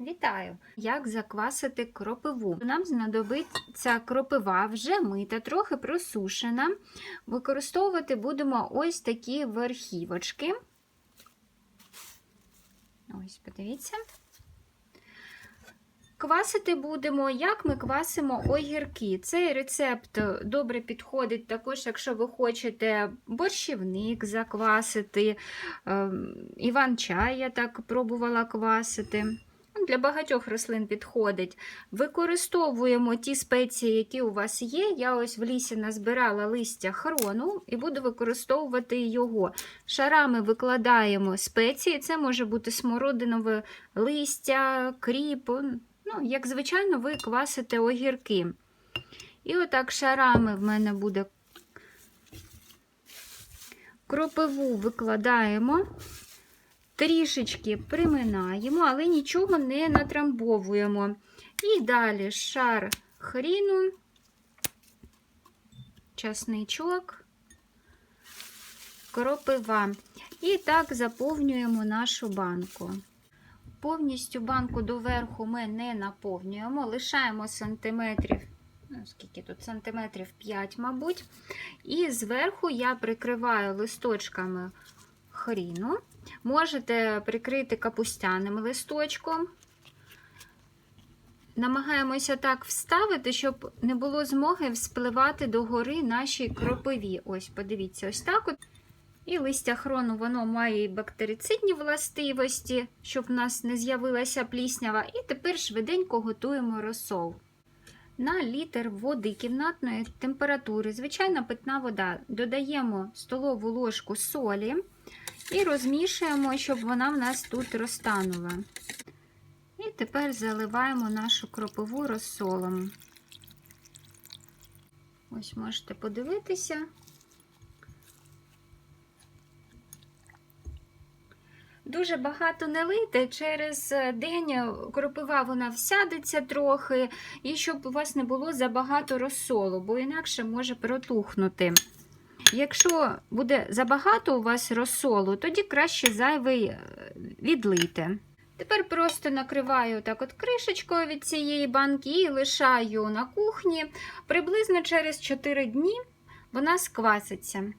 Вітаю! Як заквасити кропиву? Нам знадобиться кропива вже мита, трохи просушена. Використовувати будемо ось такі верхівочки. Ось, подивіться. Квасити будемо, як ми квасимо огірки. Цей рецепт добре підходить також, якщо ви хочете борщівник заквасити. Ем, Іван-чай я так пробувала квасити. Для багатьох рослин підходить. Використовуємо ті спеції, які у вас є. Я ось в лісі назбирала листя хрону і буду використовувати його. Шарами викладаємо спеції. Це може бути смородинове листя, кріп. Ну, Як звичайно, ви квасите огірки. І отак шарами в мене буде кропиву викладаємо. Трішечки приминаємо, але нічого не натрамбовуємо. І далі шар хріну, часничок, кропива. І так заповнюємо нашу банку. Повністю банку доверху ми не наповнюємо, лишаємо сантиметрів, ну, скільки тут сантиметрів 5, мабуть. І зверху я прикриваю листочками хріну. Можете прикрити капустяним листочком. Намагаємося так вставити, щоб не було змоги вспливати догори нашій кропиві. Ось, подивіться, ось так от. І листя хрону воно має і бактерицидні властивості, щоб в нас не з'явилася пліснява. І тепер швиденько готуємо розсол. На літр води кімнатної температури, звичайна питна вода, додаємо столову ложку солі і розмішуємо, щоб вона в нас тут розтанула. І тепер заливаємо нашу кропиву розсолом. Ось можете подивитися. Дуже багато не лийте, через день кропива вона всядеться трохи, і щоб у вас не було забагато розсолу, бо інакше може протухнути. Якщо буде забагато у вас розсолу, тоді краще зайвий відлийте. Тепер просто накриваю так от кришечкою від цієї банки і лишаю на кухні. Приблизно через 4 дні вона скваситься.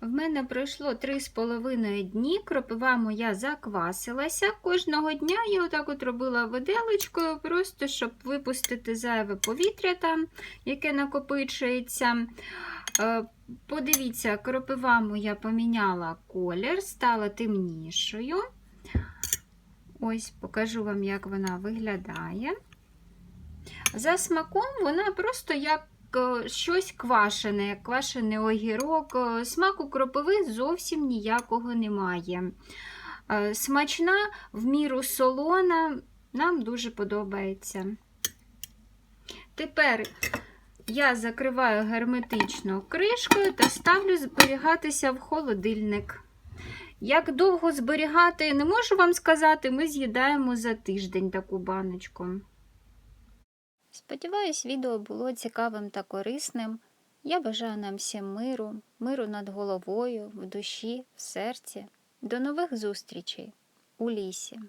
В мене пройшло 3,5 дні, кропива моя заквасилася. Кожного дня я отак от робила виделочкою, просто щоб випустити зайве повітря, там, яке накопичується. Подивіться, кропива моя поміняла колір, стала темнішою. Ось покажу вам, як вона виглядає. За смаком вона просто як щось квашене, як квашений огірок. Смаку кропиви зовсім ніякого немає. Смачна, в міру солона, нам дуже подобається. Тепер я закриваю герметично кришкою та ставлю зберігатися в холодильник. Як довго зберігати, не можу вам сказати, ми з'їдаємо за тиждень таку баночку. Сподіваюсь, відео було цікавим та корисним. Я бажаю нам всім миру, миру над головою, в душі, в серці. До нових зустрічей у лісі.